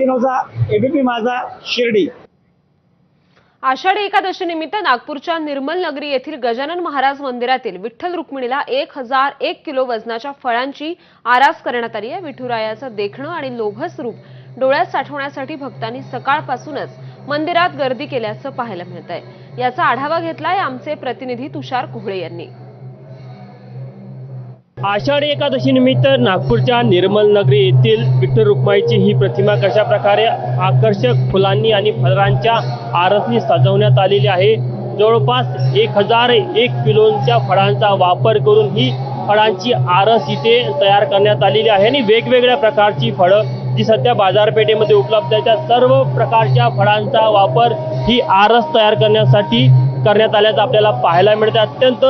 Nitin ABP माझा शिर्डी. आषाढी एकादशी निमित्त नागपूरच्या निर्मल नगरी येथील गजानन महाराज मंदिरातील विठ्ठल रुक्मिणीला एक हजार एक किलो वजनाच्या फळांची आरास करण्यात आली आहे. विठुरायाचं देखणं आणि लोभस रूप डोळ्यात साठवण्यासाठी भक्तांनी सकाळपासूनच मंदिरात गर्दी केल्याचं पाहायला मिळत आहे याचा आढावा घेतलाय आमचे प्रतिनिधी तुषार कोहळे यांनी. आषाढी एकादशी निमित्त नागपूरच्या निर्मल नगरी येथील विठ्ठल रुक्माईची ही प्रतिमा कशा प्रकारे आकर्षक फुलांनी आणि फळांच्या आरसनी सजवण्यात आलेली आहे? जवळपास एक हजार एक किलोच्या फळांचा वापर करून ही फळांची आरस इथे तयार करण्यात आलेली आहे आणि वेगवेगळ्या प्रकारची फळं जी सध्या बाजारपेठेमध्ये उपलब्ध आहे त्या सर्व प्रकारच्या फळांचा वापर ही आरस तयार करण्यासाठी करण्यात आल्याचं आपल्याला पाहायला मिळते अत्यंत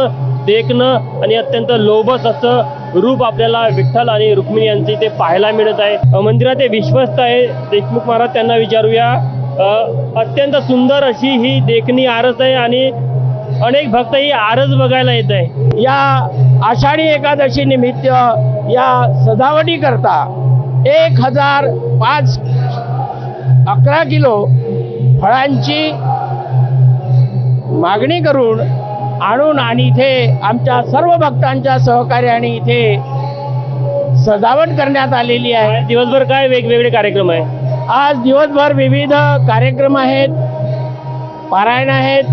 देखणं आणि अत्यंत लोभस असं रूप आपल्याला विठ्ठल आणि रुक्मिणी यांचे इथे पाहायला मिळत आहे. मंदिरात हे विश्वस्त आहे. देशमुख महाराज त्यांना विचारूया. अत्यंत सुंदर अशी ही देखणी आरस आहे आणि अनेक भक्त ही आरस बघायला येत आहे. या आषाढी एकादशी निमित्त या सजावटी करता एक हजार पाच अकरा किलो फळांची मागणी करून आणून आणि इथे आमच्या सर्व भक्तांच्या सहकार्याने इथे सजावट करण्यात आलेली आहे. दिवसभर काय वेगवेगळे कार्यक्रम आहे आज दिवसभर विविध कार्यक्रम आहेत. पारायण आहेत.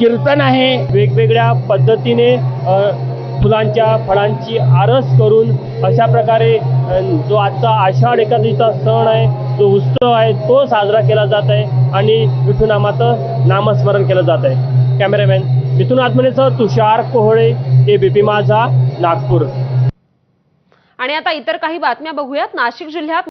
कीर्तन आहे. वेगवेगळ्या पद्धतीने फुलांच्या फळांची आरस करून अशा प्रकारे जो आजचा आषाढ एकादशीचा सण आहे जो उत्सव आहे तो साजरा केला जात आहे. आणि विठुनामाचं नामस्मरण केलं जात आहे. Cameraman Mithun आत्मनेसह Tushar Kohale A B P माझा नागपूर. आणि आता इतर काही बातम्या बघूयात. नाशिक जिल्ह्यात